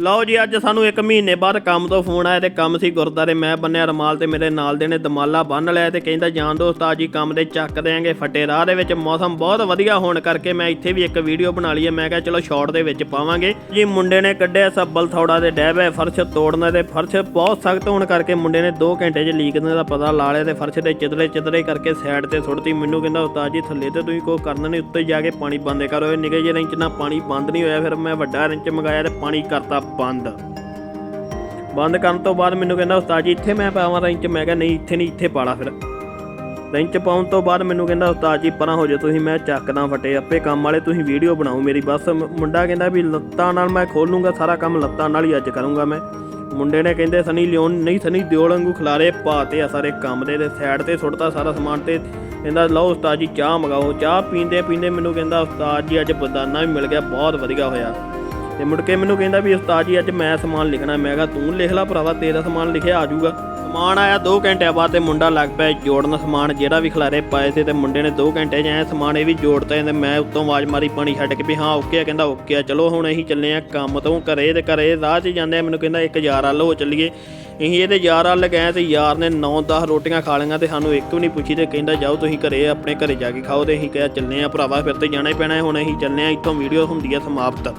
ਲਓ ਜੀ, ਅੱਜ ਸਾਨੂੰ 1 ਮਹੀਨੇ ਬਾਅਦ ਕੰਮ ਤੋਂ ਫੋਨ ਆਇਆ ਤੇ ਕੰਮ ਸੀ ਗੁਰਦਾਰੇ ਮੈਂ ਬੰਨਿਆ ਰਮਾਲ ਤੇ ਮੇਰੇ ਨਾਲ ਦੇ ਨੇ ਦਮਾਲਾ ਬੰਨ ਲਿਆ ਤੇ ਕਹਿੰਦਾ, ਜਾਣ ਦੋਸਤ ਆ ਜੀ, ਕੰਮ ਦੇ ਚੱਕ ਦੇਾਂਗੇ ਫੱਟੇ ਰਾਹ ਦੇ ਵਿੱਚ, ਮੌਸਮ ਬਹੁਤ ਵਧੀਆ ਹੋਣ ਕਰਕੇ ਮੈਂ ਇੱਥੇ ਵੀ ਇੱਕ ਵੀਡੀਓ ਬਣਾ ਲਈ ਹੈ। ਮੈਂ ਕਿਹਾ, ਚਲੋ, ਸ਼ਾਰਟ ਦੇ ਵਿੱਚ ਪਾਵਾਂਗੇ। ਜੀ, ਮੁੰਡੇ ਨੇ ਕੱਢਿਆ ਸੱਬਲ ਥੌੜਾ ਦੇ ਡੈਬ ਹੈ, ਫਰਸ਼ ਤੋੜਨਾ ਤੇ ਫਰਸ਼ ਬਹੁਤ ਸਖਤ ਹੋਣ ਕਰਕੇ ਮੁੰਡੇ ਨੇ 2 ਘੰਟੇ 'ਚ ਲੀਕ ਦਾ ਪਤਾ ਲਾ ਲਿਆ ਤੇ ਫਰਸ਼ ਦੇ ਚਿਦਰੇ ਚਿਦਰੇ ਕਰਕੇ ਸਾਈਡ ਤੇ ਸੁੱਟਤੀ। ਮੈਨੂੰ ਕਹਿੰਦਾ, ਉਸਤਾਦ ਜੀ, ਥੱਲੇ ਤੇ ਤੁਸੀਂ ਕੋਈ ਕਰਨਾ ਨਹੀਂ, ਉੱਤੇ ਜਾ ਕੇ ਪਾਣੀ ਬੰਦ ਕਰੋ। ਇਹ ਜਿਹੇ ਰਿੰਚ ਨਾਲ ਪਾਣੀ ਬੰਦ ਨਹੀਂ ਹੋਇਆ, ਫਿਰ ਮੈਂ ਵੱਡਾ ਰਿੰਚ ਮੰਗਾਇਆ ਤੇ ਪਾਣੀ ਕਰਤਾ। ਬੰਦ। ਬੰਦ ਕਰਨ ਤੋਂ ਬਾਅਦ ਮੈਨੂੰ ਕਹਿੰਦਾ, ਉਸਤਾਦ ਜੀ, ਇੱਥੇ ਮੈਂ ਪਾਵਾਂ ਰਿੰਚ। ਮੈਂ ਕਿਹਾ, ਨਹੀਂ, ਇੱਥੇ ਨਹੀਂ ਇੱਥੇ ਪਾਲਾ ਫਿਰ। ਰਿੰਚ ਪਾਉਣ ਤੋਂ ਬਾਅਦ ਮੈਨੂੰ ਕਹਿੰਦਾ, ਉਸਤਾਦ ਜੀ, ਪਰਾਂ ਹੋ ਜਾ ਤੁਸੀਂ, ਮੈਂ ਚੱਕਦਾ ਫਟੇ ਆਪੇ ਕੰਮ ਵਾਲੇ, ਤੁਸੀਂ ਵੀਡੀਓ ਬਣਾਓ ਮੇਰੀ ਬਸ। ਮੁੰਡਾ ਕਹਿੰਦਾ ਵੀ, ਲੱਤਾਂ ਨਾਲ ਮੈਂ ਖੋਲੂੰਗਾ, ਸਾਰਾ ਕੰਮ ਲੱਤਾਂ ਨਾਲ ਹੀ ਅੱਜ ਕਰੂੰਗਾ ਮੈਂ। ਮੁੰਡੇ ਨੇ ਕਹਿੰਦੇ, ਸਨੀ ਲਿਓਨ, ਨਹੀਂ ਸਨੀ, ਦਿਓਲ ਵਾਂਗੂ ਖਿਲਾਰੇ ਪਾਤੇ ਆ ਸਾਰੇ ਕੰਮ ਦੇ, ਤੇ ਸਾਈਡ ਤੇ ਸੁੱਟਤਾ ਸਾਰਾ ਸਮਾਨ ਤੇ। ਕਹਿੰਦਾ, ਲਓ ਉਸਤਾਦ ਜੀ, ਚਾਹ ਮੰਗਾਓ। ਚਾਹ ਪੀਂਦੇ ਪੀਂਦੇ ਮੈਨੂੰ ਕਹਿੰਦਾ, ਉਸਤਾਦ ਜੀ, ਅੱਜ ਬਦਾਨਾ ਵੀ ਮਿਲ ਗਿਆ, ਬਹੁਤ ਵਧੀਆ ਹੋਇਆ। ਤੇ ਮੁੜ ਕੇ ਮੈਨੂੰ ਕਹਿੰਦਾ ਵੀ ਉਸਤਾਦ ਜੀ, ਅੱਜ ਮੈਂ ਸਮਾਨ ਲਿਖਣਾ। ਮੈਂ ਕਿਹਾ, ਤੂੰ ਲਿਖ ਲੈ ਭਰਾਵਾ, ਤੇਰਾ ਸਮਾਨ ਲਿਖਿਆ ਆ ਜਾਊਗਾ। ਸਮਾਨ ਆਇਆ 2 ਘੰਟਿਆਂ ਬਾਅਦ ਤੇ ਮੁੰਡਾ ਲੱਗ ਪਿਆ ਜੋੜਨ ਸਮਾਨ, ਜਿਹੜਾ ਵੀ ਖਿਲਾਰੇ ਪਾਏ ਸੀ ਤੇ ਮੁੰਡੇ ਨੇ 2 ਘੰਟੇ 'ਚ ਐ ਸਮਾਨ ਇਹ ਵੀ ਜੋੜਤਾ ਤੇ ਮੈਂ ਉੱਤੋਂ ਆਵਾਜ਼ ਮਾਰੀ ਪਾਣੀ ਛੱਡ ਕੇ ਵੀ, ਹਾਂ ਓਕੇ ਆ। ਕਹਿੰਦਾ ਓਕੇ ਆ। ਚਲੋ, ਹੁਣ ਅਸੀਂ ਚੱਲੇ ਆ ਕੰਮ ਤੋਂ ਘਰੇ ਤੇ ਘਰੇ ਰਾਹ 'ਚ ਜਾਂਦੇ ਆ ਮੈਨੂੰ ਕਹਿੰਦਾ, ਇੱਕ ਯਾਰ ਵੱਲ, ਹੋ ਚੱਲੀਏ। ਅਸੀਂ ਇਹਦੇ ਯਾਰ ਵੱਲ ਗਏ ਤੇ ਯਾਰ ਨੇ 9-10 ਰੋਟੀਆਂ ਖਾ ਲਈਆਂ ਤੇ ਸਾਨੂੰ ਇੱਕ ਵੀ ਨਹੀਂ ਪੁੱਛੀ ਤੇ ਕਹਿੰਦਾ, ਜਾਓ ਤੁਸੀਂ ਘਰੇ, ਆਪਣੇ ਘਰੇ ਜਾ ਕੇ ਖਾਓ। ਤੇ ਅਸੀਂ ਕਿਹਾ, ਚੱਲੇ ਆ ਭਰਾਵਾ, ਫਿਰ ਤੇ ਜਾਣਾ ਹੀ ਪੈਣਾ ਹੁਣ ਅਸੀਂ ਚੱਲੇ ਆ ਇੱਥੋਂ ਵੀਡੀਓ ਹੁੰਦੀ ਆ ਸਮਾਪਤ।